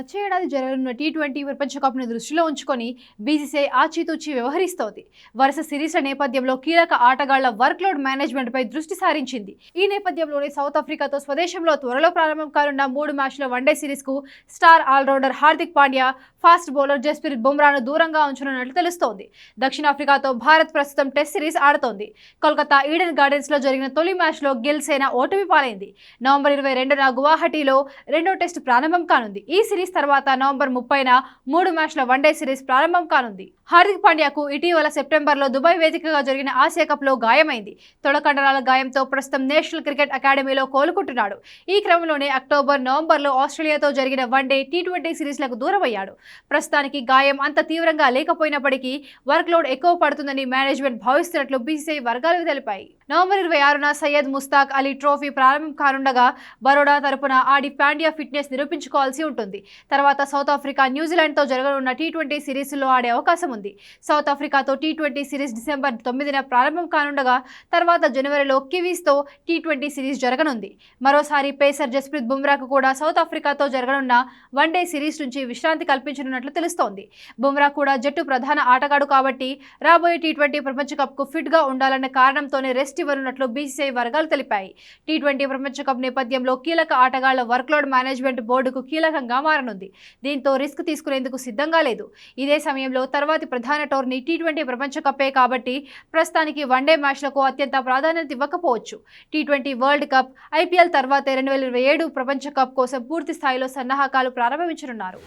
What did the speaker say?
వచ్చే ఏడాది జరగనున్న టీ ట్వంటీ ప్రపంచ కప్ను దృష్టిలో ఉంచుకొని బీసీసీఐ ఆచితూచి వ్యవహరిస్తోంది. వరుస సిరీస్ల నేపథ్యంలో కీలక ఆటగాళ్ళ వర్క్లోడ్ మేనేజ్మెంట్పై దృష్టి సారించింది. ఈ నేపథ్యంలోనే సౌత్ ఆఫ్రికాతో స్వదేశంలో త్వరలో ప్రారంభం కానున్న మూడు మ్యాచ్ల one day సిరీస్కు star allrounder Hardik Pandya fast bowler Jasprit బుమ్రాను దూరంగా ఉంచనున్నట్లు తెలుస్తోంది. దక్షిణాఫ్రికాతో భారత్ ప్రస్తుతం టెస్ట్ సిరీస్ ఆడుతోంది. కోల్కతా ఈడెన్ గార్డెన్స్లో జరిగిన తొలి మ్యాచ్లో గిల్ సేన ఓటమి పాలైంది. నవంబర్ ఇరవై రెండున గువాహటీలో రెండో టెస్ట్ ప్రారంభం కానుంది. ఈ సిరీస్ సిరీస్ తర్వాత నవంబర్ ముప్పైన మూడు మ్యాచ్ల వన్డే సిరీస్ ప్రారంభం కానుంది. హార్దిక్ పాండ్యాకు ఇటీవల సెప్టెంబర్లో దుబాయ్ వేదికగా జరిగిన ఆసియా కప్లో గాయమైంది. తొడకండరాల గాయంతో ప్రస్తుతం నేషనల్ క్రికెట్ అకాడమీలో కోలుకుంటున్నాడు. ఈ క్రమంలోనే అక్టోబర్ నవంబర్లో ఆస్ట్రేలియాతో జరిగిన వన్డే టీ ట్వంటీ సిరీస్లకు దూరమయ్యాడు. ప్రస్తుతానికి గాయం అంత తీవ్రంగా లేకపోయినప్పటికీ వర్క్లోడ్ ఎక్కువ పడుతుందని మేనేజ్మెంట్ భావిస్తున్నట్లు బీసీసీఐ వర్గాలు తెలిపాయి. నవంబర్ ఇరవై ఆరున సయ్యద్ ముస్తాక్ అలీ ట్రోఫీ ప్రారంభం కానుండగా బరోడా తరపున ఆడి పాండ్యా ఫిట్నెస్ నిరూపించుకోవాల్సి ఉంటుంది. తర్వాత సౌత్ ఆఫ్రికా న్యూజిలాండ్తో జరగనున్న టీ ట్వంటీ సిరీస్లో ఆడే అవకాశం ఉంది. సౌత్ ఆఫ్రికాతో టీ ట్వంటీ సిరీస్ డిసెంబర్ తొమ్మిదిన ప్రారంభం కానుండగా తర్వాత జనవరిలో కివీస్తో టీ ట్వంటీ సిరీస్ జరగనుంది. మరోసారి పేసర్ జస్ప్రీత్ బుమ్రాకు కూడా సౌత్ ఆఫ్రికాతో జరగనున్న వన్డే సిరీస్ నుంచి విశ్రాంతి కల్పించనున్నట్లు తెలుస్తోంది. బుమ్రా కూడా జట్టు ప్రధాన ఆటగాడు కాబట్టి రాబోయే టీ ట్వంటీ ప్రపంచ కప్కు ఫిట్గా ఉండాలన్న కారణంతోనే రెస్ట్ ఇవ్వనున్నట్లు బీసీసీఐ వర్గాలు తెలిపాయి. టీ ట్వంటీ ప్రపంచ కప్ నేపథ్యంలో కీలక ఆటగాళ్ళ వర్క్లోడ్ మేనేజ్మెంట్ బోర్డుకు కీలకంగా మారనుంది. దీంతో రిస్క్ తీసుకునేందుకు సిద్ధంగా లేదు. ఇదే సమయంలో తర్వాతి ప్రధాన టోర్నీ టీ ట్వంటీ ప్రపంచ కప్పే కాబట్టి ప్రస్తుతానికి వన్డే మ్యాచ్లకు అత్యంత ప్రాధాన్యత ఇవ్వకపోవచ్చు. T twenty world cup IPL తర్వాతే రెండు వేల ఇరవై ఏడు ప్రపంచ కప్ కోసం పూర్తి స్థాయిలో సన్నాహకాలు ప్రారంభించనున్నారు.